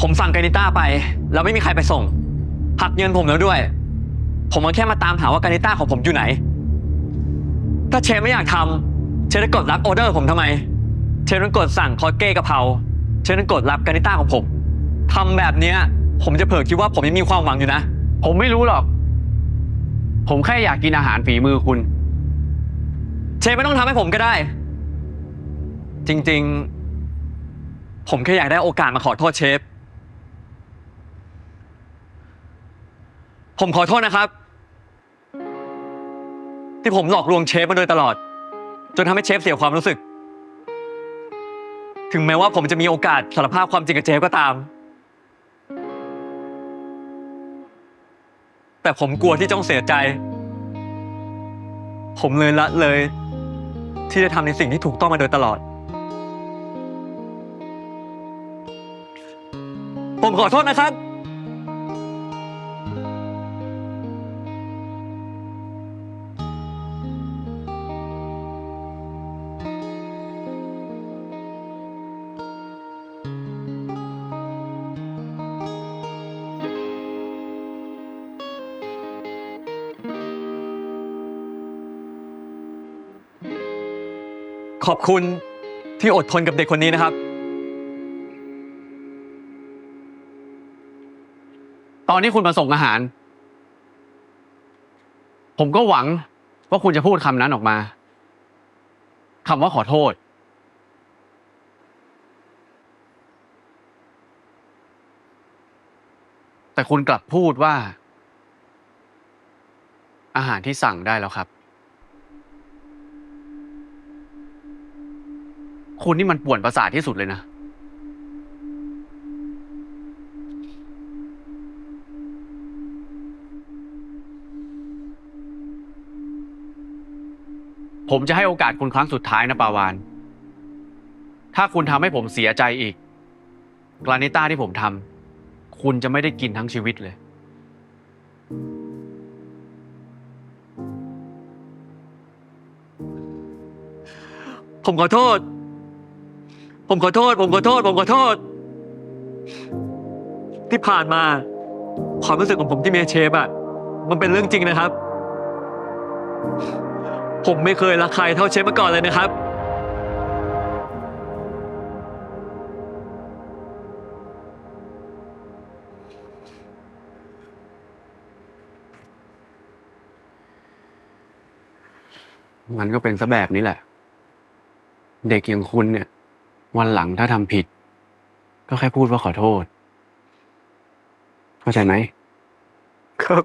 ผมสั่งกานิต้าไป แล้วไม่มีใครไปส่ง หักเงินผมแล้วด้วย ผมก็แค่มาตามหาว่ากานิต้าของผมอยู่ไหน ถ้าเชฟไม่อยากทำเชฟจะกดรับออเดอร์ผมทำไม เชฟต้องกดสั่งคอสเก้กะเพราเชฟต้องกดรับกานิต้าของผมทำแบบเนี้ย ผมจะเผลอคิดว่าผมยังมีความหวังอยู่นะ ผมไม่รู้หรอก ผมแค่อยากกินอาหารฝีมือคุณ เชฟไม่ต้องทำให้ผมก็ได้ จริง ๆ ผมแค่อยากได้โอกาสมาขอโทษเชฟ ผมขอโทษนะครับ ที่ผมหลอกลวงเชฟมาโดยตลอด จนทำให้เชฟเสียความรู้สึก ถึงแม้ว่าผมจะมีโอกาสสารภาพความจริงกับเชฟก็ตาม แต่ผมกลัวที่จ้องเสียใจ ผมเลยละเลย ที่จะทำในสิ่งที่ถูกต้องมาโดยตลอด ผมขอโทษนะครับ ขอบคุณที่อดทนกับเด็กคนนี้นะครับ ตอนที่คุณมาส่งอาหาร ผมก็หวังว่าคุณจะพูดคำนั้นออกมาคำว่าขอโทษ แต่คุณกลับพูดว่า อาหารที่สั่งได้แล้วครับ คุณนี่มันป่วนประสาทที่สุดเลยนะ ผมจะให้โอกาสคุณครั้งสุดท้ายนะปาวาน ถ้าคุณทำให้ผมเสียใจอีกกลานิต้าที่ผมทำคุณจะไม่ได้กินทั้งชีวิตเลย ผมขอโทษ ผมขอโทษ ผมขอโทษ ผมขอโทษ ที่ผ่านมา ความรู้สึกของผมที่เมียเชฟอะมันเป็นเรื่องจริงนะครับ ผมไม่เคยรักใครเท่าเชฟมาก่อนเลยนะครับ มันก็เป็นซะแบบนี้แหละ เด็กอย่างคุณเนี่ย วันหลังถ้าทำผิด ก็แค่พูดว่าขอโทษ เข้าใจไหมครับ